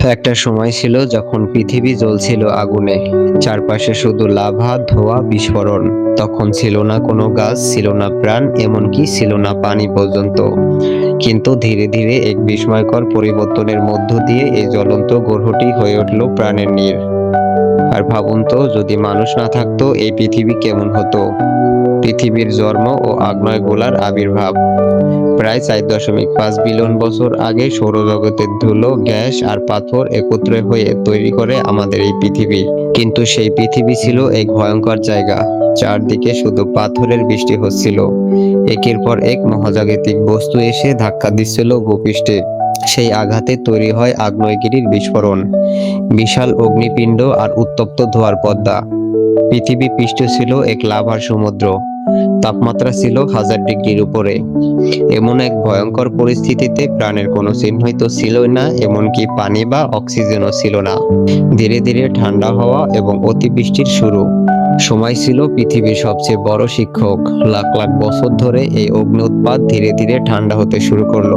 একটা সময় ছিল যখন পৃথিবী জ্বলছিল আগুনে। চারপাশে শুধু লাভা, ধোয়া, বিস্ফোরণ। তখন ছিল না কোনো গাছ, ছিল না প্রাণ, এমনকি ছিল না পানি পর্যন্ত। কিন্তু ধীরে ধীরে এক বিস্ময়কর পরিবর্তনের মধ্য দিয়ে এই জ্বলন্ত গ্রহটি হয়ে উঠল প্রাণের নীর। আর ভাবুন তো, যদি মানুষ না থাকতো, এই পৃথিবী কেমন হতো? পৃথিবীর জন্ম ও আগ্নেয় গোলার আবির্ভাব। প্রায় চার দশমিক পাঁচ বিলিয়ন বছর আগে সৌরজগতের ধুলো, গ্যাস আর পাথর একত্র হয়ে তৈরি করে আমাদের এই পৃথিবী। কিন্তু সেই পৃথিবী ছিল এক ভয়ঙ্কর জায়গা। চারদিকে শুধু পাথরের বৃষ্টি হচ্ছিল। একের পর এক মহাজাগতিক বস্তু এসে ধাক্কা দিচ্ছিল ভূপৃষ্ঠে। সেই আঘাতে তৈরি হয় আগ্নেয়গিরির বিস্ফোরণ। বিশাল অগ্নিপিণ্ড আর উত্তপ্ত ধোয়ার পদ্মা। পৃথিবী পৃষ্ঠ ছিল এক লাভার সমুদ্র। তাপমাত্রা ছিল হাজার ডিগ্রির উপরে। এমন এক ভয়ঙ্কর পরিস্থিতিতে প্রাণের কোনো চিহ্নই তো ছিলই না, এমনকি পানি বা অক্সিজেনও ছিল না। ধীরে ধীরে ঠান্ডা হওয়া এবং অতিবৃষ্টির শুরু। সময় ছিল পৃথিবীর সবচেয়ে বড় শিক্ষক। লাখ লাখ বছর ধরে এই অগ্নি উৎপাত ধীরে ধীরে ঠান্ডা হতে শুরু করল।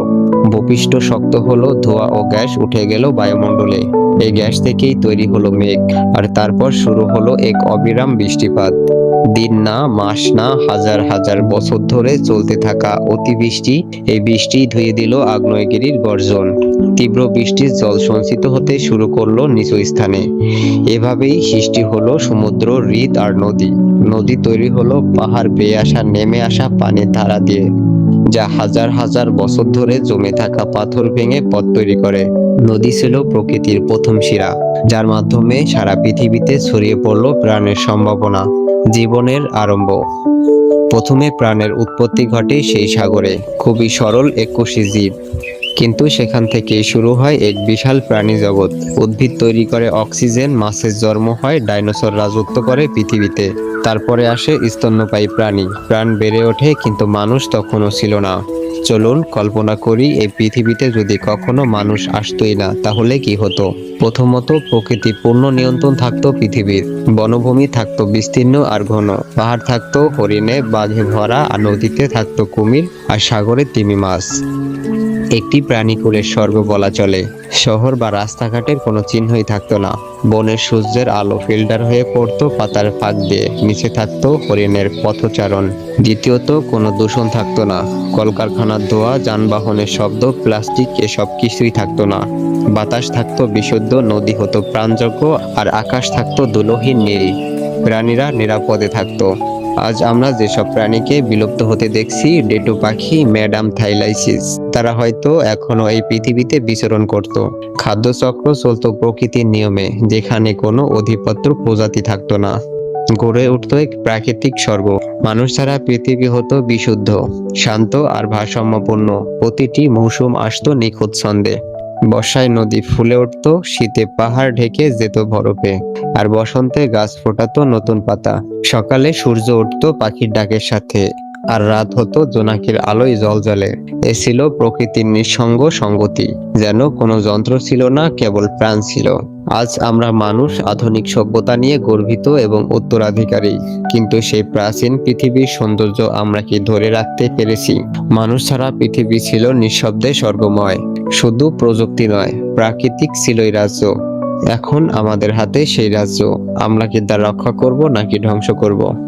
ভূপৃষ্ঠ শক্ত হলো, ধোঁয়া ও গ্যাস উঠে গেল বায়ুমণ্ডলে। এই গ্যাস থেকেই তৈরি হলো মেঘ, আর তারপর শুরু হলো এক অবিরাম বৃষ্টিপাত। দিন না, মাস না, হাজার হাজার বছর ধরে চলতে থাকা অতিবৃষ্টি, এই বৃষ্টি ধুয়ে দিল আগ্নেয়গিরির গর্জন। তীব্র বৃষ্টির জল সঞ্চিত হতে শুরু করল নিচু স্থানে। এভাবেই সৃষ্টি হলো সমুদ্র, হ্রদ আর নদী। নদী তৈরি হলো পাহাড় বেয়ে আসা, নেমে আসা পানির ধারা দিয়ে, যা হাজার হাজার বছর ধরে জমে থাকা পাথর ভেঙে পথ তৈরি করে। নদী ছিল প্রকৃতির প্রথম শিরা, যার মাধ্যমে সারা পৃথিবীতে ছড়িয়ে পড়ল প্রাণের সম্ভাবনা। জীবনের আরম্ভ। প্রথমে প্রাণের উৎপত্তি ঘটে সেই সাগরে। খুবই সরল একুশি জীব। কিন্তু সেখান থেকে শুরু হয় এক বিশাল প্রাণী জগৎ। উদ্ভিদ তৈরি করে অক্সিজেন, মাছের জন্ম হয়, ডাইনোসর রাজত্ব করে পৃথিবীতে। তারপরে আসে স্তন্যপায়ী প্রাণী। প্রাণ বেড়ে ওঠে, কিন্তু মানুষ তখনও ছিল না। চলুন কল্পনা করি এই পৃথিবীতে যদি কখনো মানুষ আসতোই না, তাহলে কি হতো? প্রথমত প্রকৃতি পূর্ণ নিয়ন্ত্রণ থাকতো পৃথিবীর, বনভূমি থাকতো বিস্তীর্ণ আর ঘন, পাহাড় থাকতো হরিণে, বাঘে ভরা, আর নদীতে থাকতো কুমির আর সাগরে তিমি মাছ। একটি প্রাণী কুলের স্বর্গ বলা চলে। শহর বা রাস্তাঘাটের কোনো চিহ্নই থাকতো না। বনের সূর্যের আলো ফিল্টার হয়ে পড়তো পাতার ফাঁক দিয়ে, নিচে থাকতো হরিণের পথচারণ। দ্বিতীয়ত, কোনো দূষণ থাকতো না। কলকারখানার ধোয়া, যানবাহনের শব্দ, প্লাস্টিক এসব কিছুই থাকতো না। বাতাস থাকতো বিশুদ্ধ, নদী হতো প্রাণযোগ্য, আর আকাশ থাকতো দুলহীন নীল। প্রাণীরা নিরাপদে থাকতো। আজ আমরা যেসব প্রাণীকে বিলুপ্ত হতে দেখছি, ডেটু পাখি, ম্যাডাম থাইলাইসিস, তারা হয়তো এখনও এই পৃথিবীতে বিচরণ করত। খাদ্যচক্র চলতো প্রকৃতির নিয়মে, যেখানে কোনো অধিপত্র প্রজাতি থাকতো না। গড়ে উঠতো এক প্রাকৃতিক স্বর্গ। মানুষ ছাড়া পৃথিবী হতো বিশুদ্ধ, শান্ত আর ভারসাম্যপূর্ণ। প্রতিটি মৌসুম আসতো নিখুঁত ছন্দে। বর্ষায় নদী ফুলে উঠত, শীতে পাহাড় ঢেকে যেত বরফে, আর বসন্তে গাছ ফোটাতো নতুন পাতা। সকালে সূর্য উঠত পাখির ডাকের সাথে, আর রাত হতো জোনাকির আলোয় জল জ্বলে এ ছিল প্রকৃতির নিঃসঙ্গ সঙ্গতি, যেন কোনো যন্ত্র ছিল না, কেবল প্রাণ ছিল। আজ আমরা মানুষ আধুনিক সভ্যতা নিয়ে গর্বিত এবং উত্তরাধিকারী। কিন্তু সেই প্রাচীন পৃথিবীর সৌন্দর্য আমরা কি ধরে রাখতে পেরেছি? মানুষ ছাড়া পৃথিবী ছিল নিঃশব্দে স্বর্গময়। শুধু প্রযুক্তি নয়, প্রাকৃতিক ছিলই রাজ্য। এখন আমাদের হাতে সেই রাজ্য। আমরা কি তা রক্ষা করব নাকি ধ্বংস করব?